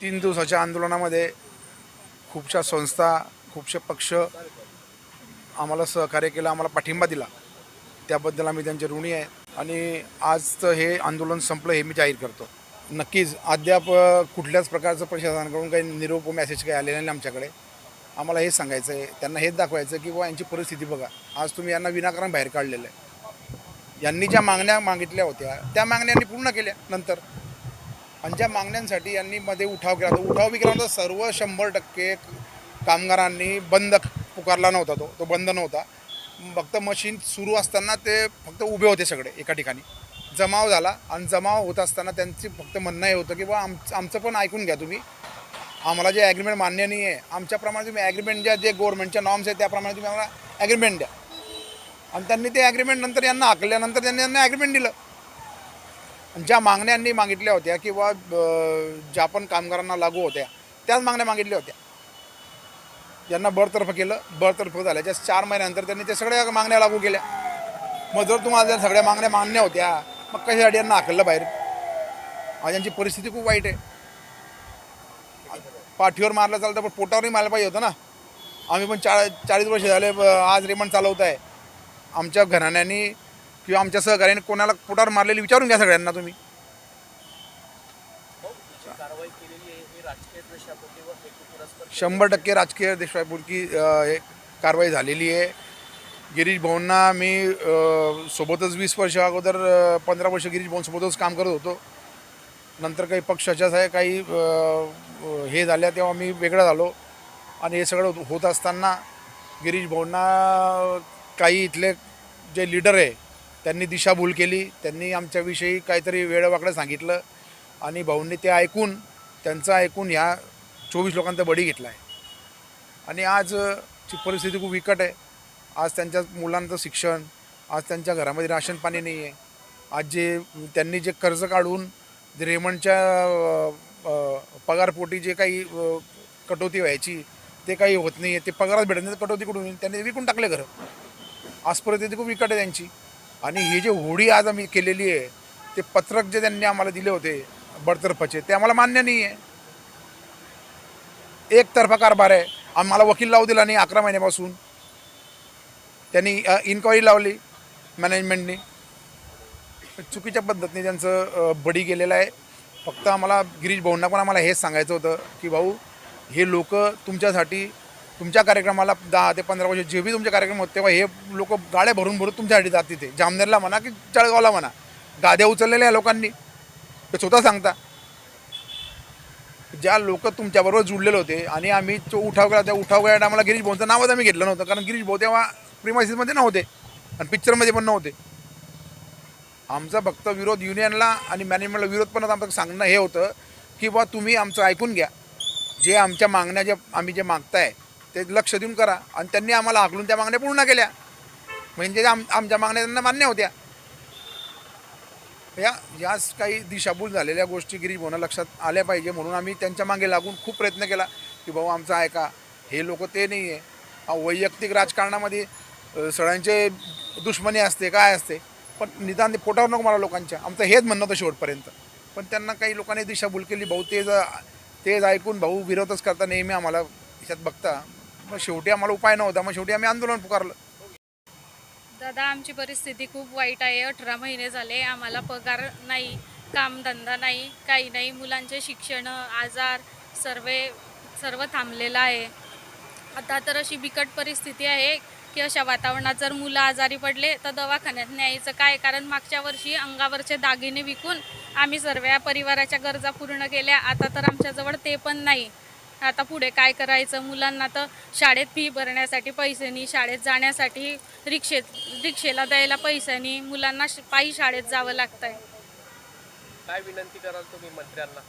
तीन दिवसाच्या आंदोलनामध्ये खूपशा संस्था खूपशे पक्ष आम्हाला सहकार्य केलं आम्हाला पाठिंबा दिला. त्याबद्दल आम्ही त्यांचे ऋणी आहे. आणि आजचं हे आंदोलन संपलं हे मी जाहीर करतो. नक्कीच अद्याप कुठल्याच प्रकारचं प्रशासनाकडून काही निरोप मेसेज काही आलेला नाही आमच्याकडे. आम्हाला हेच सांगायचं आहे. त्यांना हेच दाखवायचं की बुवा यांची परिस्थिती बघा. आज तुम्ही यांना विनाकारण बाहेर काढलेलं आहे. यांनी ज्या मागण्या मागितल्या होत्या त्या मागण्या यांनी पूर्ण केल्या नंतर. आणि ज्या मागण्यांसाठी यांनी मध्ये उठाव केला होता. उठाव बी केला होता सर्व शंभर टक्के कामगारांनी बंद पुकारला नव्हता तो. तो बंद नव्हता. फक्त मशीन सुरू असताना ते फक्त उभे होते सगळे एका ठिकाणी. जमाव झाला आणि जमाव होत असताना त्यांची फक्त म्हणणं हे होतं की बा आम आमचं पण ऐकून घ्या तुम्ही. आम्हाला जे ॲग्रीमेंट मान्य नाही आहे आमच्याप्रमाणे तुम्ही ॲग्रीमेंट द्या जे गव्हर्नमेंटच्या नॉर्म्स आहेत त्याप्रमाणे तुम्ही आम्हाला ॲग्रीमेंट द्या. आणि त्यांनी ते ॲग्रीमेंट नंतर यांना हाकल्यानंतर त्यांनी यांना ॲग्रीमेंट दिलं. आणि ज्या मागण्यांनी मागितल्या होत्या किंवा ज्या पण कामगारांना लागू होत्या त्याच मागण्या मागितल्या होत्या. यांना बरतर्फ केलं. बरतर्फ झाल्याच्या चार महिन्यानंतर त्यांनी ते सगळ्या मागण्या लागू केल्या. मग जर तुम्हाला त्या सगळ्या मागण्या मान्य होत्या मग कशासाठी यांना आखलं बाहेर? आज यांची परिस्थिती खूप वाईट आहे. पाठीवर मारलं चालतं पण पोटावरही मारलं पाहिजे होतं ना. आम्ही पण चा चाळीस वर्ष झाले आज रेमंड चालवत आहे आमच्या घराण्यानी किंवा आमच्या सहकार्याने कोणाला पोटावर मारलेली विचारून घ्या सगळ्यांना तुम्ही. हो, कारवाई केलेली आहे. ही राजकीय शंभर टक्के राजकीय देशपायपुरकी हे कारवाई झालेली आहे. गिरीश भाऊंना मी सोबतच वीस वर्ष अगोदर पंधरा वर्ष गिरीश भाऊंसोबतच काम करत होतो. नंतर काही पक्षाच्या आहे काही हे झाल्या तेव्हा मी वेगळा झालो. आणि हे सगळं होत असताना गिरीश भाऊंना काही इथले जे लीडर आहे त्यांनी दिशाभूल केली. त्यांनी आमच्याविषयी काहीतरी वेळवाकडं सांगितलं. आणि भाऊंनी ते ऐकून त्यांचं ऐकून ह्या चोवीस लोकांचा बळी घेतला आहे. आणि आज ची परिस्थिती खूप विकट आहे. आज त्यांच्या मुलांचं शिक्षण आज त्यांच्या घरामध्ये राशन पाणी नाही आहे. आज जे त्यांनी जे कर्ज काढून जे रेमंडच्या पगारपोटी जे काही कटोती व्हायची ते काही होत नाही आहे. ते पगारच भेटत नाही कटोती कुठून त्यांनी विकून टाकले घरं. आज परिस्थिती खूप विकट आहे त्यांची. आणि ही जे होडी आज आम्ही केलेली आहे ते पत्रक जे त्यांनी आम्हाला दिले होते बडतर्फाचे ते आम्हाला मान्य नाही आहे. एकतर्फा कारभार आहे आम्हाला वकील लावू दिला नाही अकरा महिन्यापासून. त्यांनी इन्क्वायरी लावली मॅनेजमेंटनी चुकीच्या पद्धतीने त्यांचं बडी गेलेलं आहे. फक्त आम्हाला गिरीश भाऊंना पण आम्हाला हेच सांगायचं होतं की भाऊ हे लोक तुमच्यासाठी तुमच्या कार्यक्रमाला दहा ते पंधरा वर्ष जे बी तुमचे कार्यक्रम होते तेव्हा हे लोक गाड्या भरून भरून तुमच्यासाठी जात तिथे. जामनेरला म्हणा की जळगावला म्हणा. गाद्या उचललेल्या या लोकांनी. ते स्वतः सांगता. ज्या लोक तुमच्याबरोबर जुळलेले होते आणि आम्ही तो उठाव केला त्या उठाव केल्या आम्हाला गिरीश भाऊंचं नावच आम्ही घेतलं नव्हतं. कारण गिरीश भाऊ तेव्हा प्रिमायसिसमध्ये नव्हते आणि पिक्चरमध्ये पण नव्हते. आमचा फक्त विरोध युनियनला आणि मॅनेजमेंटला विरोध पण आमचं सांगणं हे होतं की बा तुम्ही आमचं ऐकून घ्या. जे आमच्या मागण्या जे आम्ही जे मागताय ते लक्ष देऊन करा. आणि त्यांनी आम्हाला आकलून त्या मागण्या पूर्ण केल्या. म्हणजे आम आमच्या मागण्या त्यांना मान्य होत्या. या याच काही दिशाभूल झालेल्या गोष्टी गिरीश लक्षात आल्या पाहिजे म्हणून आम्ही त्यांच्या मागे लागून खूप प्रयत्न केला की भाऊ आमचं ऐका हे लोक ते नाही आहे वैयक्तिक राजकारणामध्ये सगळ्यांचे दुश्मनी असते काय असते पण निदान ते पोटावर नको मला लोकांच्या. आमचं हेच म्हणणं होतं शेवटपर्यंत. पण त्यांना काही लोकांनी दिशाभूल केली. भाऊ तेच तेच ऐकून भाऊ विरोधच करता नेहमी आम्हाला ह्याच्यात बघता. मग शेवटी आम्हाला उपाय नव्हता. मग शेवटी आम्ही आंदोलन पुकारलं. दादा आमची परिस्थिती खूप वाईट आहे. अठरा महिने झाले आम्हाला पगार नाही कामधंदा नाही काही नाही. मुलांचे शिक्षण आजार सर्व सर्व थांबलेलं आहे. आता तर अशी बिकट परिस्थिती आहे की अशा वातावरणात जर मुलं आजारी पडले तर दवाखान्यात न्यायचं काय? कारण मागच्या वर्षी अंगावरचे दागिने विकून आम्ही सर्व परिवाराच्या गरजा पूर्ण केल्या. आता तर आमच्याजवळ ते पण नाही. आता पुढे काय करायचं? मुलांना तर शाळेत फी भरण्यासाठी पैसे नाही शाळेत जाण्यासाठी रिक्षेत रिक्षेला द्यायला पैसे नाही मुलांना श- पायी शाळेत जावं लागतंय. काय विनंती कराल तुम्ही मंत्र्यांना?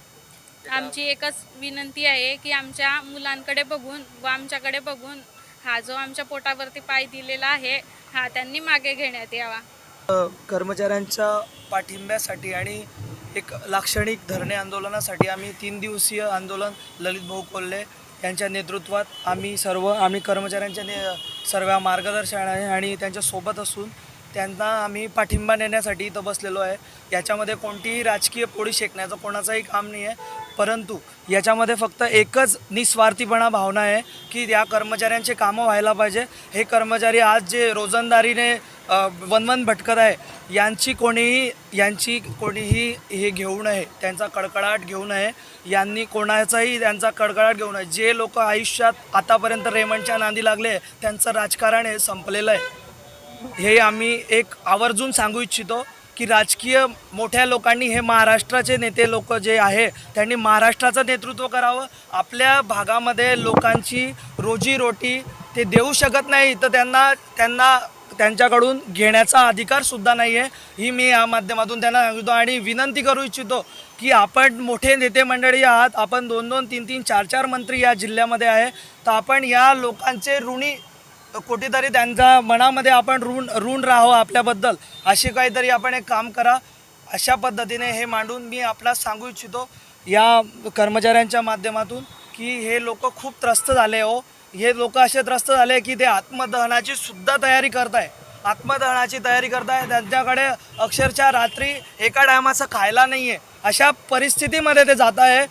आमची एकच विनंती आहे की आमच्या मुलांकडे बघून व आमच्याकडे बघून हा जो आमच्या पोटावरती पाय दिलेला आहे हा त्यांनी मागे घेण्यात यावा. कर्मचाऱ्यांच्या पाठिंब्यासाठी आणि एक लाक्षणिक धरणे आंदोलनासाठी आम्ही तीन दिवसीय आंदोलन ललित भाऊ कोल्हे यांच्या नेतृत्वात आम्ही सर्व आम्ही कर्मचाऱ्यांच्या ने सर्व मार्गदर्शनाने आणि त्यांच्यासोबत असून त्यांना आम्ही पाठिंबा नेण्यासाठी इथं बसलेलो आहे. याच्यामध्ये कोणतीही राजकीय पोळी शेकण्याचं कोणाचंही काम नाही आहे. परंतु याच्यामध्ये फक्त एकच निस्वार्थीपणा भावना आहे की या कर्मचाऱ्यांचे कामं व्हायला पाहिजे. हे कर्मचारी आज जे रोजंदारीने वनवन भटकर आहे. यांची कोणीही यांची कोणीही हे घेऊ नये त्यांचा कडकडाट घेऊ नये. यांनी कोणाचाही त्यांचा कडकडाट घेऊ नये. जे लोक आयुष्यात आतापर्यंत रेमंडच्या नांदी लागले त्यांचं राजकारण हे संपलेलं आहे. हे आम्ही एक आवर्जून सांगू इच्छितो की राजकीय मोठ्या लोकांनी हे महाराष्ट्राचे नेते लोक जे आहे त्यांनी महाराष्ट्राचं नेतृत्व करावं. आपल्या भागामध्ये लोकांची रोजीरोटी ते देऊ शकत नाही. तर त्यांना त्यांना त्यांच्याकडून घेण्याचा अधिकारसुद्धा नाही आहे ही मी या माध्यमातून त्यांना सांगतो आणि विनंती करू इच्छितो की आपण मोठे नेते मंडळी आहात. आपण दोन दोन तीन तीन चार चार मंत्री या जिल्ह्यामध्ये आहे. तर आपण या लोकांचे ऋणी कुठेतरी त्यांच्या मनामध्ये आपण ऋण ऋण राहावं आपल्याबद्दल. असे काहीतरी आपण एक काम करा. अशा पद्धतीने हे मांडून मी आपल्याला सांगू इच्छितो या कर्मचाऱ्यांच्या माध्यमातून की हे लोक खूप त्रस्त झाले हो. हे लोक असे त्रस्त झाले की ते आत्मदहनाची सुद्धा तयारी करत आहे आत्मदहनाची तयारी करताय. त्यांच्याकडे अक्षरशः रात्री एका टायमाचं खायला नाही आहे अशा परिस्थितीमध्ये ते जात आहे